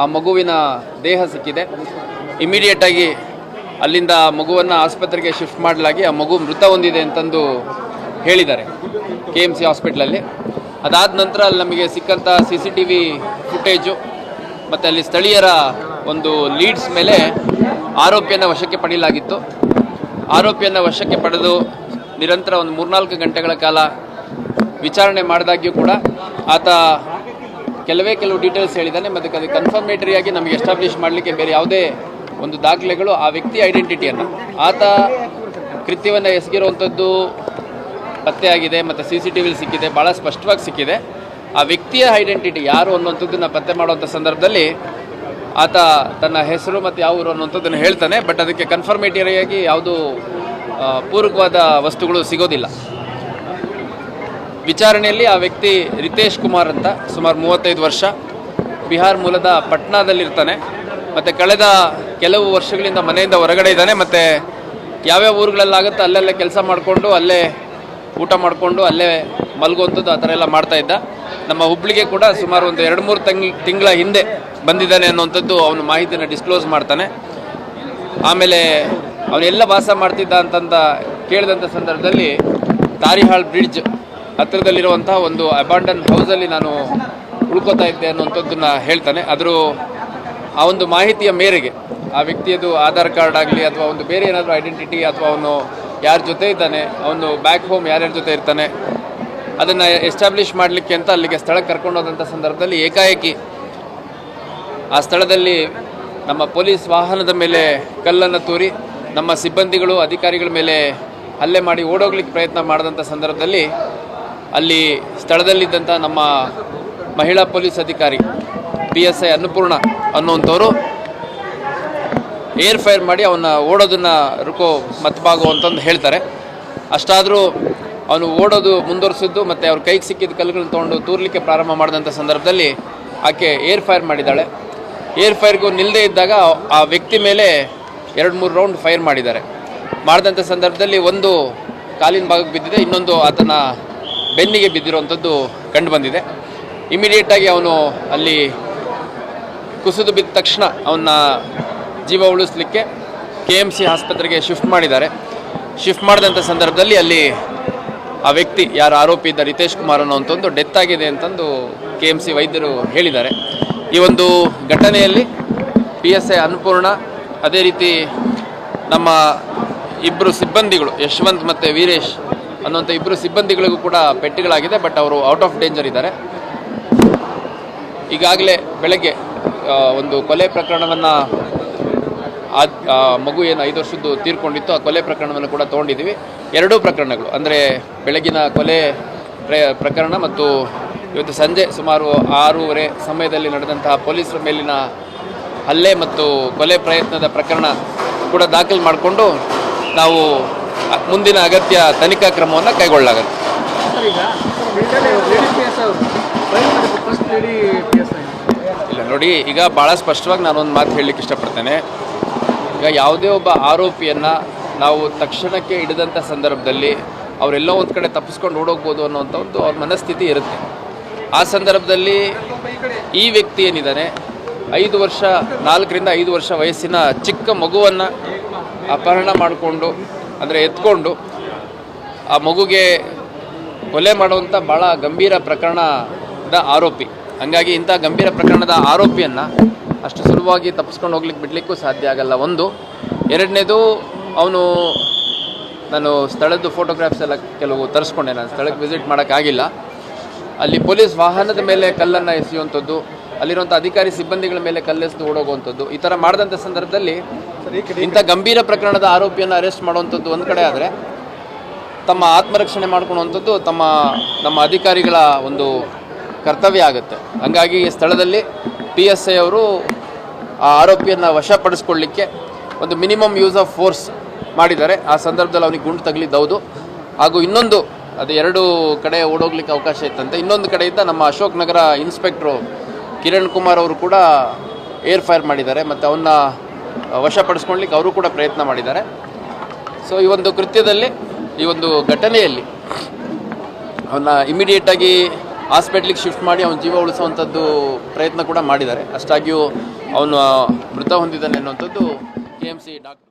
ಆ ಮಗುವಿನ ದೇಹ ಸಿಕ್ಕಿದೆ. ಇಮಿಡಿಯೇಟಾಗಿ ಅಲ್ಲಿಂದ ಮಗುವನ್ನು ಆಸ್ಪತ್ರೆಗೆ ಶಿಫ್ಟ್ ಮಾಡಲಾಗಿ ಆ ಮಗು ಮೃತ ಹೊಂದಿದೆ ಅಂತಂದು ಹೇಳಿದ್ದಾರೆ ಕೆ ಎಂ ಸಿ ಹಾಸ್ಪಿಟ್ಲಲ್ಲಿ. ಅದಾದ ನಂತರ ಅಲ್ಲಿ ನಮಗೆ ಸಿಕ್ಕಂಥ C C T V footage ಮತ್ತು ಅಲ್ಲಿ ಸ್ಥಳೀಯರ ಒಂದು ಲೀಡ್ಸ್ ಮೇಲೆ ಆರೋಪಿಯನ್ನು ವಶಕ್ಕೆ ಪಡೆಯಲಾಗಿತ್ತು. ಆರೋಪಿಯನ್ನು ವಶಕ್ಕೆ ಪಡೆದು ನಿರಂತರ ಒಂದು ಮೂರ್ನಾಲ್ಕು ಗಂಟೆಗಳ ಕಾಲ ವಿಚಾರಣೆ ಮಾಡಿದಾಗ್ಯೂ ಕೂಡ ಆತ ಕೆಲವೇ ಕೆಲವು ಡೀಟೇಲ್ಸ್ ಹೇಳಿದ್ದಾನೆ, ಮತ್ತು ಅದು ಕನ್ಫರ್ಮೇಟರಿಯಾಗಿ ನಮಗೆ ಎಸ್ಟಾಬ್ಲಿಷ್ ಮಾಡಲಿಕ್ಕೆ ಬೇರೆ ಯಾವುದೇ ಒಂದು ದಾಖಲೆಗಳು ಆ ವ್ಯಕ್ತಿ ಐಡೆಂಟಿಟಿಯನ್ನು ಆತ ಕೃತ್ಯವನ್ನು ಎಸಗಿರುವಂಥದ್ದು ಪತ್ತೆಯಾಗಿದೆ ಮತ್ತು ಸಿ ಸಿ ಟಿ ವಿಲಿ ಸಿಕ್ಕಿದೆ ಭಾಳ ಸ್ಪಷ್ಟವಾಗಿ ಸಿಕ್ಕಿದೆ. ಆ ವ್ಯಕ್ತಿಯ ಐಡೆಂಟಿಟಿ ಯಾರು ಅನ್ನುವಂಥದ್ದನ್ನು ಪತ್ತೆ ಮಾಡುವಂಥ ಸಂದರ್ಭದಲ್ಲಿ ಆತ ತನ್ನ ಹೆಸರು ಮತ್ತು ಯಾವ ಊರು ಅನ್ನುವಂಥದ್ದನ್ನು ಹೇಳ್ತಾನೆ ಬಟ್ ಅದಕ್ಕೆ ಕನ್ಫರ್ಮೇಟರಿಯಾಗಿ ಯಾವುದು ಪೂರಕವಾದ ವಸ್ತುಗಳು ಸಿಗೋದಿಲ್ಲ. ವಿಚಾರಣೆಯಲ್ಲಿ ಆ ವ್ಯಕ್ತಿ ರಿತೇಶ್ ಕುಮಾರ್ ಅಂತ, ಸುಮಾರು ಮೂವತ್ತೈದು ವರ್ಷ. ಬಿಹಾರ್ ಮೂಲದ ಪಟ್ನಾದಲ್ಲಿರ್ತಾನೆ. ಮತ್ತು ಕಳೆದ ಕೆಲವು ವರ್ಷಗಳಿಂದ ಮನೆಯಿಂದ ಹೊರಗಡೆ ಇದ್ದಾನೆ. ಮತ್ತು ಯಾವ್ಯಾವ ಊರುಗಳಲ್ಲಾಗುತ್ತೋ ಅಲ್ಲೆಲ್ಲ ಕೆಲಸ ಮಾಡಿಕೊಂಡು, ಅಲ್ಲೇ ಊಟ ಮಾಡಿಕೊಂಡು, ಅಲ್ಲೇ ಮಲಗುವಂಥದ್ದು ಆ ಥರ ಎಲ್ಲ ಮಾಡ್ತಾ ಇದ್ದ. ನಮ್ಮ ಹುಬ್ಳಿಗೆ ಕೂಡ ಸುಮಾರು ಒಂದು ಎರಡು ಮೂರು ತಿಂಗ್, ತಿಂಗಳ ಹಿಂದೆ ಬಂದಿದ್ದಾನೆ ಅನ್ನುವಂಥದ್ದು ಅವನು ಮಾಹಿತಿನ ಡಿಸ್ಕ್ಲೋಸ್ ಮಾಡ್ತಾನೆ. ಆಮೇಲೆ ಅವನೆಲ್ಲ ವಾಸ ಮಾಡ್ತಿದ್ದ ಅಂತಂದ ಕೇಳಿದಂಥ ಸಂದರ್ಭದಲ್ಲಿ ತಾರಿಹಾಳ್ ಬ್ರಿಡ್ಜ್ ಹತ್ತಿರದಲ್ಲಿರುವಂಥ ಒಂದು ಅಬಾಂಡನ್ ಹೌಸಲ್ಲಿ ನಾನು ಉಳ್ಕೋತಾ ಇದ್ದೆ ಅನ್ನುವಂಥದ್ದನ್ನು ಹೇಳ್ತಾನೆ. ಆದರೂ ಆ ಒಂದು ಮಾಹಿತಿಯ ಮೇರೆಗೆ ಆ ವ್ಯಕ್ತಿಯದು ಆಧಾರ್ ಕಾರ್ಡ್ ಆಗಲಿ ಅಥವಾ ಒಂದು ಬೇರೆ ಏನಾದರೂ ಐಡೆಂಟಿಟಿ ಅಥವಾ ಅವನು ಯಾರ ಜೊತೆ ಇದ್ದಾನೆ, ಅವನು ಬ್ಯಾಕ್ ಹೋಮ್ ಯಾರ್ಯಾರ ಜೊತೆ ಇರ್ತಾನೆ, ಅದನ್ನು ಎಸ್ಟಾಬ್ಲಿಷ್ ಮಾಡಲಿಕ್ಕೆ ಅಂತ ಅಲ್ಲಿಗೆ ಸ್ಥಳಕ್ಕೆ ಕರ್ಕೊಂಡು ಹೋದಂಥ ಸಂದರ್ಭದಲ್ಲಿ ಏಕಾಏಕಿ ಆ ಸ್ಥಳದಲ್ಲಿ ನಮ್ಮ ಪೊಲೀಸ್ ವಾಹನದ ಮೇಲೆ ಕಲ್ಲನ್ನು ತೂರಿ, ನಮ್ಮ ಸಿಬ್ಬಂದಿಗಳು, ಅಧಿಕಾರಿಗಳ ಮೇಲೆ ಹಲ್ಲೆ ಮಾಡಿ ಓಡೋಗ್ಲಿಕ್ಕೆ ಪ್ರಯತ್ನ ಮಾಡಿದಂಥ ಸಂದರ್ಭದಲ್ಲಿ ಅಲ್ಲಿ ಸ್ಥಳದಲ್ಲಿದ್ದಂಥ ನಮ್ಮ ಮಹಿಳಾ ಪೊಲೀಸ್ ಅಧಿಕಾರಿ ಪಿ ಎಸ್ ಐ ಅನ್ನಪೂರ್ಣ ಅನ್ನುವಂಥವರು ಏರ್ ಫೈರ್ ಮಾಡಿ ಅವನ್ನ ಓಡೋದನ್ನ ರುಕೋ ಮತ್ಬಾಗು ಅಂತಂದು ಹೇಳ್ತಾರೆ. ಅಷ್ಟಾದರೂ ಅವನು ಓಡೋದು ಮುಂದುವರಿಸಿದ್ದು ಮತ್ತು ಅವ್ರ ಕೈಗೆ ಸಿಕ್ಕಿದ ಕಲ್ಲುಗಳನ್ನ ತೊಗೊಂಡು ತೂರ್ಲಿಕ್ಕೆ ಪ್ರಾರಂಭ ಮಾಡಿದಂಥ ಸಂದರ್ಭದಲ್ಲಿ ಆಕೆ ಏರ್ ಫೈರ್ ಮಾಡಿದ್ದಾಳೆ. ಏರ್ ಫೈರ್ಗೂ ನಿಲ್ಲದೇ ಇದ್ದಾಗ ಆ ವ್ಯಕ್ತಿ ಮೇಲೆ ಎರಡು ಮೂರು ರೌಂಡ್ ಫೈರ್ ಮಾಡಿದ್ದಾರೆ. ಮಾಡಿದಂಥ ಸಂದರ್ಭದಲ್ಲಿ ಒಂದು ಕಾಲಿನ ಭಾಗಕ್ಕೆ ಬಿದ್ದಿದೆ, ಇನ್ನೊಂದು ಆತನ ಬೆನ್ನಿಗೆ ಬಿದ್ದಿರುವಂಥದ್ದು ಕಂಡು ಬಂದಿದೆ. ಇಮಿಡಿಯೇಟಾಗಿ ಅವನು ಅಲ್ಲಿ ಕುಸಿದು ಬಿದ್ದ ತಕ್ಷಣ ಅವನ್ನ ಜೀವ ಉಳಿಸ್ಲಿಕ್ಕೆ ಕೆ ಎಂ ಸಿ ಆಸ್ಪತ್ರೆಗೆ ಶಿಫ್ಟ್ ಮಾಡಿದ್ದಾರೆ. ಶಿಫ್ಟ್ ಮಾಡಿದಂಥ ಸಂದರ್ಭದಲ್ಲಿ ಅಲ್ಲಿ ಆ ವ್ಯಕ್ತಿ ಯಾರು ಆರೋಪಿ ಇದ್ದ ರಿತೇಶ್ ಕುಮಾರ್ ಅನ್ನೋಂಥದ್ದು ಡೆತ್ ಆಗಿದೆ ಅಂತಂದು ಕೆ ಎಂ ಸಿ ವೈದ್ಯರು ಹೇಳಿದ್ದಾರೆ. ಈ ಒಂದು ಘಟನೆಯಲ್ಲಿ ಪಿ ಎಸ್ ಐ ಅನ್ನಪೂರ್ಣ, ಅದೇ ರೀತಿ ನಮ್ಮ ಇಬ್ಬರು ಸಿಬ್ಬಂದಿಗಳು ಯಶವಂತ್ ಮತ್ತು ವೀರೇಶ್ ಅನ್ನುವಂಥ ಇಬ್ಬರು ಸಿಬ್ಬಂದಿಗಳಿಗೂ ಕೂಡ ಪೆಟ್ಟುಗಳಾಗಿದೆ ಬಟ್ ಅವರು ಔಟ್ ಆಫ್ ಡೇಂಜರ್ ಇದ್ದಾರೆ. ಈಗಾಗಲೇ ಬೆಳಗ್ಗೆ ಒಂದು ಕೊಲೆ ಪ್ರಕರಣವನ್ನು ಆ, ಮಗು ಏನು ಐದು ವರ್ಷದ್ದು ತೀರ್ಕೊಂಡಿತ್ತು, ಆ ಕೊಲೆ ಪ್ರಕರಣವನ್ನು ಕೂಡ ತೊಗೊಂಡಿದ್ದೀವಿ. ಎರಡೂ ಪ್ರಕರಣಗಳು, ಅಂದರೆ ಬೆಳಗಿನ ಕೊಲೆ ಪ್ರ- ಪ್ರಕರಣ ಮತ್ತು ಇವತ್ತು ಸಂಜೆ ಸುಮಾರು ಆರೂವರೆ ಸಮಯದಲ್ಲಿ ನಡೆದಂತಹ ಪೊಲೀಸರ ಮೇಲಿನ ಹಲ್ಲೆ ಮತ್ತು ಕೊಲೆ ಪ್ರಯತ್ನದ ಪ್ರಕರಣ ಕೂಡ ದಾಖಲು ಮಾಡಿಕೊಂಡು ನಾವು ಮುಂದಿನ ಅಗತ್ಯ ತನಿಖಾ ಕ್ರಮವನ್ನು ಕೈಗೊಳ್ಳಲಾಗುತ್ತೆ. ಇಲ್ಲ ನೋಡಿ ಈಗ ಭಾಳ ಸ್ಪಷ್ಟವಾಗಿ ನಾನೊಂದು ಮಾತು ಹೇಳಲಿಕ್ಕೆ ಇಷ್ಟಪಡ್ತೇನೆ. ಈಗ ಯಾವುದೇ ಒಬ್ಬ ಆರೋಪಿಯನ್ನು ನಾವು ತಕ್ಷಣಕ್ಕೆ ಹಿಡಿದಂಥ ಸಂದರ್ಭದಲ್ಲಿ ಅವರೆಲ್ಲೋ ಒಂದು ಕಡೆ ತಪ್ಪಿಸ್ಕೊಂಡು ಓಡೋಗ್ಬೋದು ಅನ್ನೋಂಥ ಒಂದು ಅವ್ರ ಮನಸ್ಥಿತಿ ಇರುತ್ತೆ. ಆ ಸಂದರ್ಭದಲ್ಲಿ ಈ ವ್ಯಕ್ತಿ ಏನಿದ್ದಾನೆ? ಐದು ವರ್ಷ ನಾಲ್ಕರಿಂದ ಐದು ವರ್ಷ ವಯಸ್ಸಿನ ಚಿಕ್ಕ ಮಗುವನ್ನು ಅಪಹರಣ ಮಾಡಿಕೊಂಡು ಅಂದರೆ ಎತ್ಕೊಂಡು ಆ ಮಗುಗೆ ಕೊಲೆ ಮಾಡುವಂಥ ಭಾಳ ಗಂಭೀರ ಪ್ರಕರಣದ ಆರೋಪಿ. ಹಾಗಾಗಿ ಇಂಥ ಗಂಭೀರ ಪ್ರಕರಣದ ಆರೋಪಿಯನ್ನು ಅಷ್ಟು ಸುಲಭವಾಗಿ ತಪ್ಪಿಸ್ಕೊಂಡು ಹೋಗ್ಲಿಕ್ಕೆ ಬಿಡಲಿಕ್ಕೂ ಸಾಧ್ಯ ಆಗಲ್ಲ. ಒಂದು. ಎರಡನೇದು, ಅವನು ನಾನು ಸ್ಥಳದ್ದು ಫೋಟೋಗ್ರಾಫ್ಸ್ ಎಲ್ಲ ಕೆಲವು ತರಿಸ್ಕೊಂಡೆ. ನಾನು ಸ್ಥಳಕ್ಕೆ ವಿಸಿಟ್ ಮಾಡೋಕ್ಕಾಗಿಲ್ಲ ಅಲ್ಲಿ ಪೊಲೀಸ್ ವಾಹನದ ಮೇಲೆ ಕಲ್ಲನ್ನು ಎಸೆಯುವಂಥದ್ದು, ಅಲ್ಲಿರುವಂಥ ಅಧಿಕಾರಿ ಸಿಬ್ಬಂದಿಗಳ ಮೇಲೆ ಕಲ್ಲೆಸೆದು ಓಡೋಗುವಂಥದ್ದು, ಈ ಥರ ಮಾಡಿದಂಥ ಸಂದರ್ಭದಲ್ಲಿ ಇಂಥ ಗಂಭೀರ ಪ್ರಕರಣದ ಆರೋಪಿಯನ್ನು ಅರೆಸ್ಟ್ ಮಾಡುವಂಥದ್ದು ಒಂದು ಕಡೆ ಆದರೆ ತಮ್ಮ ಆತ್ಮರಕ್ಷಣೆ ಮಾಡ್ಕೊಳ್ಳುವಂಥದ್ದು ತಮ್ಮ, ನಮ್ಮ ಅಧಿಕಾರಿಗಳ ಒಂದು ಕರ್ತವ್ಯ ಆಗುತ್ತೆ. ಹಂಗಾಗಿ ಸ್ಥಳದಲ್ಲಿ ಪಿ ಎಸ್ ಐ ಅವರು ಆ ಆರೋಪಿಯನ್ನು ವಶಪಡಿಸ್ಕೊಳ್ಳಿಕ್ಕೆ ಒಂದು ಮಿನಿಮಮ್ ಯೂಸ್ ಆಫ್ ಫೋರ್ಸ್ ಮಾಡಿದ್ದಾರೆ. ಆ ಸಂದರ್ಭದಲ್ಲಿ ಅವನಿಗೆ ಗುಂಡು ತಗಲಿದ್ದೌದು. ಹಾಗೂ ಇನ್ನೊಂದು, ಅದು ಎರಡು ಕಡೆ ಓಡೋಗ್ಲಿಕ್ಕೆ ಅವಕಾಶ ಇತ್ತಂತೆ. ಇನ್ನೊಂದು ಕಡೆಯಿಂದ ನಮ್ಮ ಅಶೋಕ್ ನಗರ ಇನ್ಸ್ಪೆಕ್ಟ್ರು ಕಿರಣ್ ಕುಮಾರ್ ಅವರು ಕೂಡ ಏರ್ ಫೈರ್ ಮಾಡಿದ್ದಾರೆ. ಮತ್ತು ಅವನ್ನ ವಶಪಡಿಸ್ಕೊಳ್ಳಿಕ್ಕೆ ಅವರು ಕೂಡ ಪ್ರಯತ್ನ ಮಾಡಿದ್ದಾರೆ. ಸೊ ಈ ಒಂದು ಕೃತ್ಯದಲ್ಲಿ, ಈ ಒಂದು ಘಟನೆಯಲ್ಲಿ ಅವನ್ನ ಇಮಿಡಿಯೇಟಾಗಿ ಹಾಸ್ಪಿಟ್ಲಿಗೆ ಶಿಫ್ಟ್ ಮಾಡಿ ಅವನ ಜೀವ ಉಳಿಸುವಂಥದ್ದು ಪ್ರಯತ್ನ ಕೂಡ ಮಾಡಿದ್ದಾರೆ. ಅಷ್ಟಾಗಿಯೂ ಅವನು ಮೃತ ಹೊಂದಿದ್ದಾನೆ ಅನ್ನುವಂಥದ್ದು ಕೆ ಎಂ ಸಿ ಡಾಕ್ಟರ್